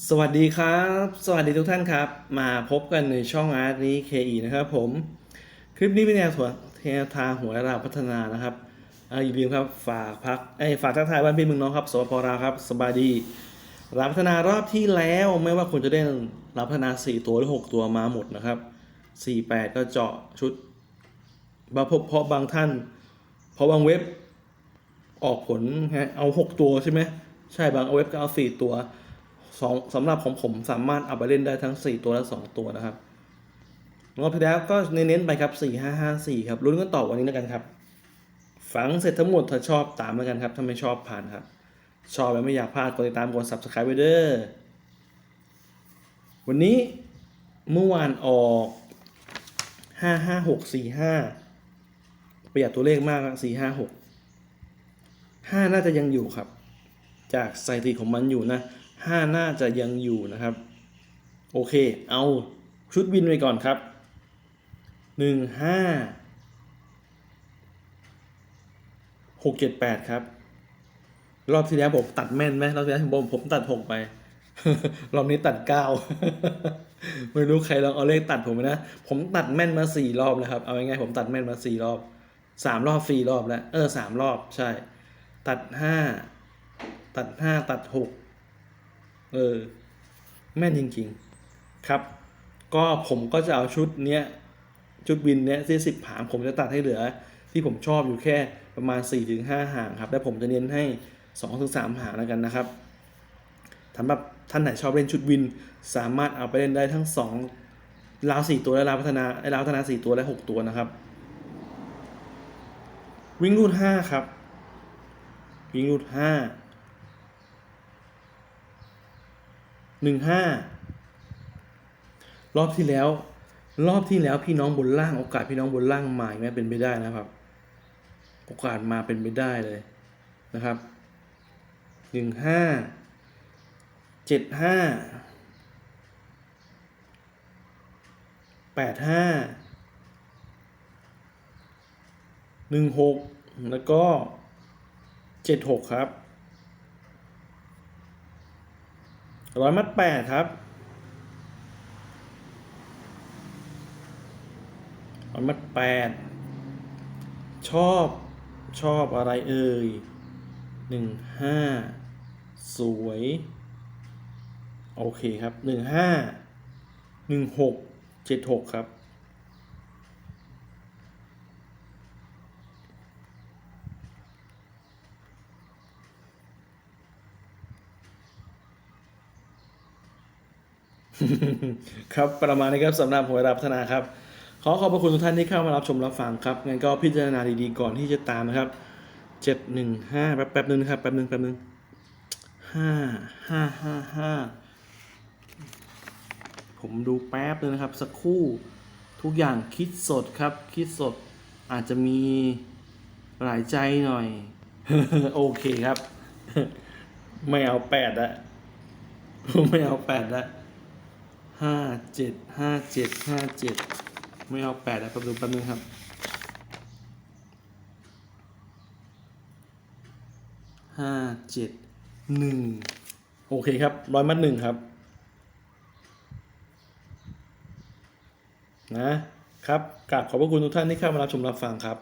สวัสดีครับ สวัสดีทุกท่านครับ มาพบกันในช่องอาร์ตนี้ KE นะครับผม คลิปนี้เป็นแนวถั่วแนวทางหัวเราพัฒนานะครับอ่าอย่าลืมครับฝากพักไอ้ฝากทักทายบ้านพี่มึงน้องครับสปปลาครับสบายดีรับพัฒนารอบที่แล้วไม่ว่าคุณจะได้รับพัฒนา 4 ตัวหรือ 6 ตัวมาหมดนะครับ 48 ก็เจาะชุดบาพบเพราะบางท่าน เพราะบางเว็บออกผลฮะเอา 6 ตัวใช่ไหมใช่บางเว็บก็เอา 4 ตัว สองสำหรับของผมสามารถเอาไปเล่นได้ทั้ง 4 ตัวและ 2 ตัวนะครับรอบที่แล้วก็เน้นๆไปครับ4 5 5 4ครับลุ้นกันต่อวันนี้แล้วกันครับฝังเสร็จทั้งหมดถ้าชอบตามแล้วกันครับถ้าไม่ชอบผ่านครับ ชอบแล้วไม่อยากพลาดกดติดตามกด subscribe ไว้เด้อวันนี้เมื่อวานออก5 5 6 4 5ประหยัดตัวเลขมากสี่ห้าหกห้าน่าจะยังอยู่ครับ จากสถิติของมันอยู่นะ ห้าน่าจะยังอยู่นะครับ โอเค เอาชุดวินไปก่อนครับหนึ่งห้าหกเจ็ดแปดครับ รอบที่แล้วผมตัดแม่นไหมรอบที่แล้วผมผมตัดหกไป รอบนี้ตัดเก้าไม่รู้ใครลองเอาเลขตัดผมนะ ผมตัดแม่นมาสี่รอบแล้วครับ เอาง่ายๆผมตัดแม่นมาสี่รอบสามรอบสี่รอบแล้ว เออสามรอบใช่ ตัดห้าตัดห้าตัดหก เออ แม่นจริง ๆ ครับ ก็ผมก็จะเอาชุดเนี้ย ชุดวินเนี้ยที่สิบหาง ผมจะตัดให้เหลือ ที่ผมชอบอยู่แค่ประมาณ 4-5 หางครับ แล้วผมจะเน้นให้ 2-3 หางแล้วกันนะครับสำหรับท่านไหนชอบเล่นชุดวิน สามารถเอาไปเล่นได้ทั้ง 2 ลาว 4 ตัวและลาวพัฒนาไอลาวพัฒนา 4 ตัวและ 6 ตัวนะครับ วิ่งรูด 5 ครับ วิ่งรูด 5 หนึ่งห้ารอบที่แล้ว รอบที่แล้วพี่น้องบนล่างโอกาสพี่น้องบนล่างมาไหมเป็นไปได้นะครับ โอกาสมาเป็นไปได้เลยนะครับหนึ่งห้าเจ็ดห้าแปดห้าหนึ่งหกแล้วก็เจ็ดหกครับ ร้อยมัดแปดครับร้อยมัดแปดชอบชอบอะไรเอ่ยหนึ่งห้าสวย โอเคครับหนึ่งห้าหนึ่งหกเจ็ดหกครับ ครับประมาณนี้ครับสำหรับหวยรับพัฒนาครับ ขอขอบพระคุณทุกท่านที่เข้ามารับชมรับฟังครับงั้นก็พิจารณาดีๆก่อนที่จะตามนะครับเจ็ดหนึ่งห้าแป๊บแป๊บนึงนะครับแป๊บนึงแป๊บนึงห้าห้าห้าห้าผมดูแป๊บนึงนะครับ สักครู่ทุกอย่างคิดสดครับ คิดสดอาจจะมีหลายใจหน่อย โอเคครับ ไม่เอาแปดละไม่เอาแปดละ ห้าเจ็ดห้าเจ็ดห้าเจ็ดไม่เอาแปดแล้วแป๊บนึงแป๊บนึงครับห้าเจ็ดหนึ่งโอเคครับร้อยมัดหนึ่งครับ นะครับกราบขอบพระคุณทุกท่านที่เข้ามารับชมรับฟังครับ